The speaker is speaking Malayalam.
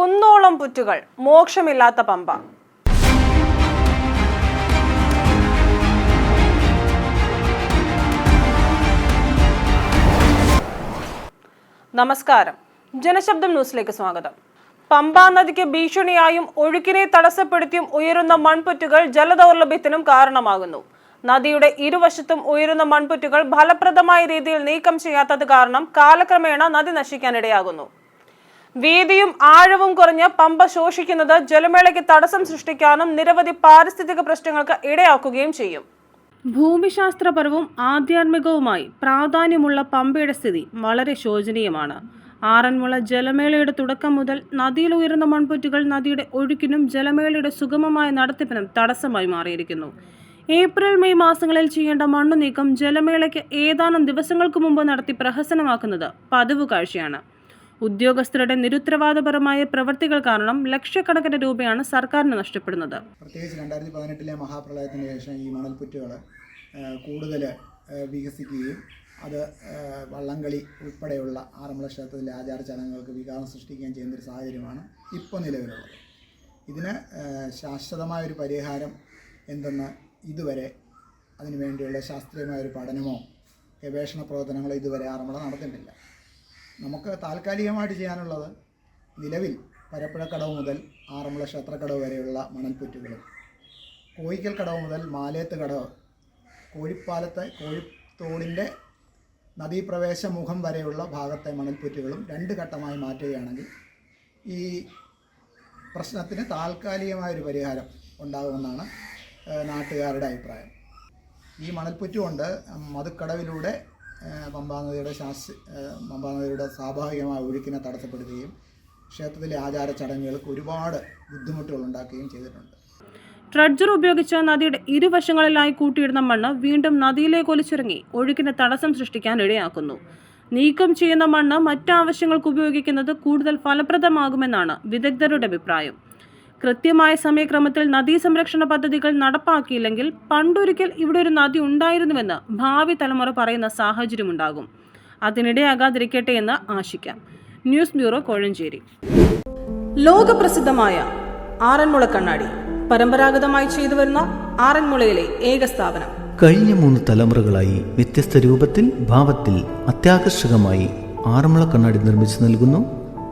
കുന്നോളം പുറ്റുകൾ മോക്ഷമില്ലാത്ത പമ്പ. നമസ്കാരം. ജനശബ്ദം ന്യൂസിലേക്ക് സ്വാഗതം. പമ്പാ നദിക്ക് ഭീഷണിയായും ഒഴുക്കിനെ തടസ്സപ്പെടുത്തിയും ഉയരുന്ന മൺപുറ്റുകൾ ജലദൗർലഭ്യത്തിനും കാരണമാകുന്നു. നദിയുടെ ഇരുവശത്തും ഉയരുന്ന മൺപുറ്റുകൾ ഫലപ്രദമായ രീതിയിൽ നീക്കം ചെയ്യാത്തത് കാരണം കാലക്രമേണ നദി നശിക്കാനിടയാകുന്നു. വീതിയും ആഴവും കുറഞ്ഞ് പമ്പ ശോഷിക്കുന്നത് ജലമേളയ്ക്ക് തടസ്സം സൃഷ്ടിക്കാനും നിരവധി പാരിസ്ഥിതിക പ്രശ്നങ്ങൾക്ക് ഇടയാക്കുകയും ചെയ്യും. ഭൂമിശാസ്ത്രപരവും ആധ്യാത്മികവുമായി പ്രാധാന്യമുള്ള പമ്പയുടെ സ്ഥിതി വളരെ ശോചനീയമാണ്. ആറന്മുള ജലമേളയുടെ തുടക്കം മുതൽ നദിയിൽ ഉയർന്ന മൺപുറ്റുകൾ നദിയുടെ ഒഴുക്കിനും ജലമേളയുടെ സുഗമമായ നടത്തിപ്പിനും തടസ്സമായി മാറിയിരിക്കുന്നു. ഏപ്രിൽ മെയ് മാസങ്ങളിൽ ചെയ്യേണ്ട മണ്ണു നീക്കം ജലമേളയ്ക്ക് ഏതാനും ദിവസങ്ങൾക്ക് മുമ്പ് നടത്തി പ്രഹസനമാക്കുന്നത് പതിവ് കാഴ്ചയാണ് ഉദ്യോഗസ്ഥരുടെ നിരുത്തരവാദപരമായ പ്രവൃത്തികൾ കാരണം ലക്ഷക്കണക്കിന് രൂപയാണ് സർക്കാരിന് നഷ്ടപ്പെടുന്നത്. പ്രത്യേകിച്ച് രണ്ടായിരത്തി പതിനെട്ടിലെ മഹാപ്രളയത്തിന് ശേഷം ഈ മണൽപ്പുറ്റുകൾ കൂടുതൽ വികസിക്കുകയും അത് വള്ളംകളി ഉൾപ്പെടെയുള്ള ആറന്മുള ക്ഷേത്രത്തിലെ ആചാര ചടങ്ങുകൾക്ക് വികാസം സൃഷ്ടിക്കുകയും ചെയ്യുന്നൊരു സാഹചര്യമാണ് ഇപ്പോൾ നിലവിലുള്ളത്. ഇതിന് ശാശ്വതമായൊരു പരിഹാരം എന്തെന്ന് ഇതുവരെ അതിനു വേണ്ടിയുള്ള ശാസ്ത്രീയമായൊരു പഠനമോ ഗവേഷണ പ്രവർത്തനങ്ങളോ ഇതുവരെ ആറന്മുള നടത്തിയിട്ടില്ല നമുക്ക് താൽക്കാലികമായിട്ട് ചെയ്യാനുള്ളത് നിലവിൽ പരപ്പുഴക്കടവ് മുതൽ ആറന്മുള ക്ഷേത്രക്കടവ് വരെയുള്ള മണൽപ്പുറ്റുകളും കോയിക്കൽ കടവ് മുതൽ മാലേത്ത് കടവ് കോഴിപ്പാലത്തെ കോഴിത്തോടിന്റെ നദീപ്രവേശ മുഖം വരെയുള്ള ഭാഗത്തെ മണൽപ്പുറ്റുകളും രണ്ട് ഘട്ടമായി മാറ്റുകയാണെങ്കിൽ ഈ പ്രശ്നത്തിന് താൽക്കാലികമായൊരു പരിഹാരം ഉണ്ടാകുമെന്നാണ് നാട്ടുകാരുടെ അഭിപ്രായം. ഈ മണൽപ്പുറ്റുകൊണ്ട് മധുക്കടവിലൂടെ പമ്പാനദിയുടെ ശാസ് പമ്പാനദിയുടെ സ്വാഭാവികമായ ഒഴുക്കിനെ തടസ്സപ്പെടുത്തുകയും ക്ഷേത്രത്തിലെ ആചാര ചടങ്ങുകൾക്ക് ഒരുപാട് ബുദ്ധിമുട്ടുകൾ ഉണ്ടാക്കുകയും ചെയ്തിട്ടുണ്ട്. ട്രഡ്ജർ ഉപയോഗിച്ച് നദിയുടെ ഇരുവശങ്ങളിലായി കൂട്ടിയിടുന്ന മണ്ണ് വീണ്ടും നദിയിലേക്ക് ഒലിച്ചിറങ്ങി ഒഴുക്കിന് തടസ്സം സൃഷ്ടിക്കാൻ ഇടയാക്കുന്നു നീക്കം ചെയ്യുന്ന മണ്ണ് മറ്റാവശ്യങ്ങൾക്ക് ഉപയോഗിക്കുന്നത് കൂടുതൽ ഫലപ്രദമാകുമെന്നാണ് വിദഗ്ധരുടെ അഭിപ്രായം. കൃത്യമായ സമയക്രമത്തിൽ നദീ സംരക്ഷണ പദ്ധതികൾ നടപ്പാക്കിയില്ലെങ്കിൽ പണ്ടൊരിക്കൽ ഇവിടെ ഒരു നദി ഉണ്ടായിരുന്നുവെന്ന് ഭാവി തലമുറ പറയുന്ന സാഹചര്യമുണ്ടാകും. അതിനിടയാകാതിരിക്കട്ടെ എന്ന് ആശിക്കാം. News bureau Kozhencherry. ലോകപ്രസിദ്ധമായ ആറന്മുള കണ്ണാടി. പരമ്പരാഗതമായി ചെയ്തു വരുന്ന ആറന്മുളയിലെ ഏക സ്ഥാപനം. കഴിഞ്ഞ മൂന്ന് തലമുറകളായി വ്യത്യസ്ത രൂപത്തിൽ ഭാവത്തിൽ അത്യാകർഷകമായി ആറന്മുള കണ്ണാടി നിർമ്മിച്ചു നൽകുന്നു.